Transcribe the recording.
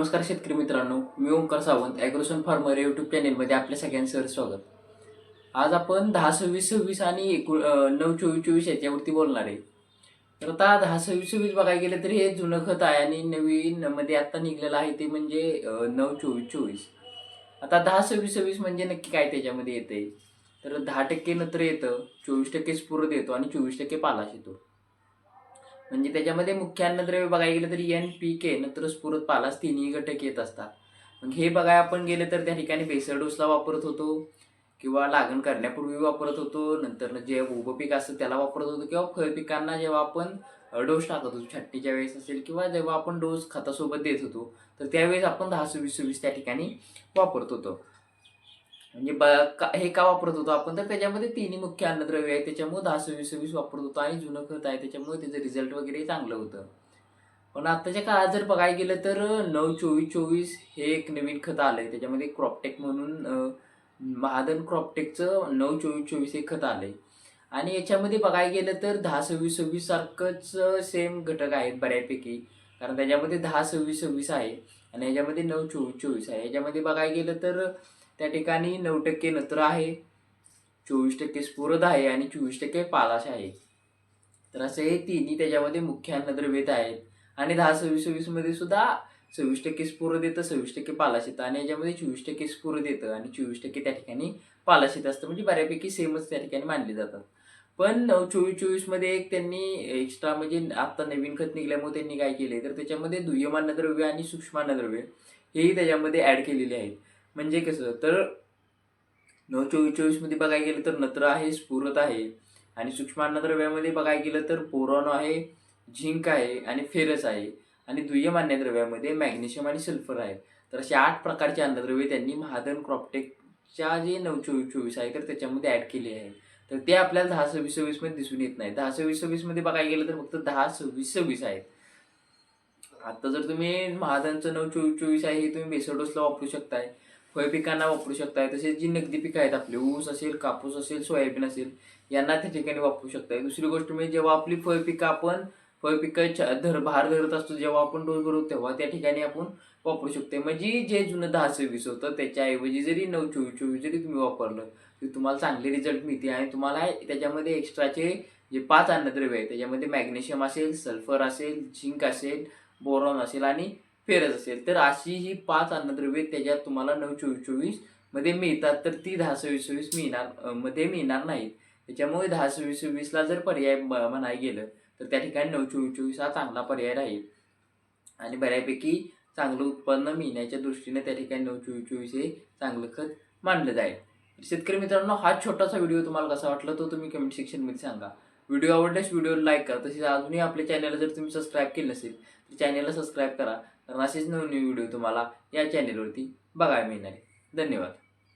नमस्कार शेतकरी मित्रांनो मी Omkar Sawant Agrosan farmer YouTube चॅनेलमध्ये आपल्या सगळ्यांचं स्वागत. आज आपण दहा सव्वीस सव्वीस आणि एकू नऊ चोवीस चोवीस याच्यावरती बोलणार आहे. तर आता दहा सव्वीस सव्वीस बघायला गेलं तरी हे जुनं खत आहे आणि नवीन मध्ये आत्ता निघलेलं आहे ते म्हणजे नऊ चोवीस चोवीस. आता दहा सव्वीस सव्वीस म्हणजे नक्की काय त्याच्यामध्ये येते तर दहा टक्के नत्र येतं चोवीस टक्के स्फुर येतो आणि चोवीस टक्के पालाश येतो. म्हणजे त्याच्यामध्ये मुख्य अन्नद्रव्य बघायला गेलं तर एन पी के नंतर स्फुरत पालास तिन्ही घटक येत असतात. मग हे बघाय आपण गेलं तर त्या ठिकाणी बेसर डोसला वापरत होतो किंवा लागण करण्यापूर्वी वापरत होतो नंतर जे उभपीक असतं त्याला वापरत होतो किंवा फळपिकांना जेव्हा आपण डोस टाकत होतो छट्टीच्या वेळेस असेल किंवा जेव्हा आपण डोस खतासोबत देत होतो तर त्यावेळेस आपण दहा सव्वीस सव्वीस त्या ठिकाणी वापरत होतो. म्हणजे ब का- हे का वापरत होतो आपण? तर त्याच्यामध्ये तिन्ही मुख्य अन्नद्रव्य आहे त्याच्यामुळे दहा सव्वीस सव्वीस वापरत होतो आणि जुनं खत आहे. त्याच्यामुळे त्याचं रिझल्ट वगैरे चांगलं होतं. पण आत्ताच्या काळात जर बघायला गेलं तर नऊ चोवीस चोवीस हे एक नवीन खत आहे त्याच्यामध्ये क्रॉपटेक म्हणून महादन क्रॉपटेकचं नऊ चोवीस चोवीस हे खत आहे आणि याच्यामध्ये बघायला गेलं तर दहा सव्वीस सव्वीस सारखंच सेम घटक आहेत बऱ्यापैकी. कारण त्याच्यामध्ये दहा सव्वीस सव्वीस आहे. आणि याच्यामध्ये नऊ चोवीस चोवीस आहे. याच्यामध्ये बघायला गेलं तर त्या ठिकाणी नऊ टक्के नत्र आहे चोवीस टक्के स्फुरद आहे आणि चोवीस टक्के पालाश आहे. तर असे हे तिन्ही त्याच्यामध्ये मुख्य अन्नद्रव्येत आहेत. आणि दहा सव्वीस सव्वीसमध्ये सुद्धा सव्वीस टक्के स्फुरद येतं सव्वीस टक्के पालाश येतं आणि याच्यामध्ये चोवीस टक्के स्फुरद येतं आणि चोवीस टक्के त्या ठिकाणी पालाश येत असतं. म्हणजे बऱ्यापैकी सेमच त्या ठिकाणी मानले जातात. पण नऊ चोवीस चोवीसमध्ये एक त्यांनी एक्स्ट्रा म्हणजे आत्ता नवीन खत निघल्यामुळे त्यांनी काय केले तर त्याच्यामध्ये दुय्यम अन्नद्रव्य आणि सूक्ष्म अन्नद्रव्य हेही त्याच्यामध्ये ॲड केलेले आहेत. म्हणजे कसं तर नऊ चोवीस चोवीसमध्ये बघायला गेलं तर नत्र आहे स्फुरत आहे आणि सूक्ष्म अन्नद्रव्यामध्ये बघायला गेलं तर बोरॉन आहे झिंक आहे आणि फेरस आहे आणि दुय्यम अन्नद्रव्यामध्ये मॅग्नेशियम आणि सल्फर आहे. तर असे आठ प्रकारचे अन्नद्रव्ये त्यांनी महादन क्रॉपटेकच्या जे नऊ चोवीस चोवीस आहे तर त्याच्यामध्ये ॲड केले आहे. तर ते आपल्याला दहा सव्वीस सव्वीसमध्ये दिसून येत नाही. दहा सव्वीस सव्वीसमध्ये बघायला गेलं तर फक्त दहा सव्वीस सव्वीस आहेत. आता जर तुम्ही महाजनचं नऊ चोवीस चोवीस आहे हे तुम्ही बेसडोसला वापरू शकताय. फळपिकांना वापरू शकताय. तसेच जी नगदी पिकं आहेत आपली ऊस असेल कापूस असेल सोयाबीन असेल यांना त्या ठिकाणी वापरू शकताय. दुसरी गोष्ट म्हणजे जेव्हा आपली फळपिकं आपण फळपिकं धर भार धरत असतो जेव्हा आपण डोस भरतो तेव्हा त्या ठिकाणी आपण वापरू शकतो म्हणजे जे जुनं दहा सव्वीस होतं त्याच्याऐवजी जरी नऊ चोवीस चोवीस जरी तुम्ही वापरलं तरी तुम्हाला चांगले रिझल्ट मिळते. आणि तुम्हाला त्याच्यामध्ये एक्स्ट्राचे जे पाच अन्नद्रव्य आहेत त्याच्यामध्ये मॅग्नेशियम असेल सल्फर असेल झिंक असेल बोरॉन असेल आणि फेरस असेल. तर अशी ही पाच अन्नद्रव्ये त्याच्यात तुम्हाला नऊ चोवीस चोवीसमध्ये मिळतात. तर ती दहा सव्वीस सव्वीस मिळणार मध्ये मिळणार नाहीत. त्याच्यामुळे दहा सव्वीस सव्वीसला जर पर्याय म्हणाय गेलं तर त्या ठिकाणी नऊ चोवीस चोवीस हा चांगला पर्याय राहील. आणि बऱ्यापैकी चांगलं उत्पन्न मिळण्याच्या दृष्टीने त्या ठिकाणी नऊ चोवीस चोवीस हे चांगलं खत मानलं जाईल. शेतकरी मित्रांनो हा छोटासा व्हिडिओ तुम्हाला कसा वाटला तो तुम्ही कमेंट सेक्शनमध्ये सांगा. व्हिडिओ आवडल्यास व्हिडिओला लाईक करा. तसेच अजूनही आपल्या चॅनलला जर तुम्ही सबस्क्राईब केलं नसेल तर चॅनलला सबस्क्राईब करा. कारण असेच नवीन व्हिडिओ तुम्हाला या चॅनलवरती बघायला मिळणार आहे. धन्यवाद.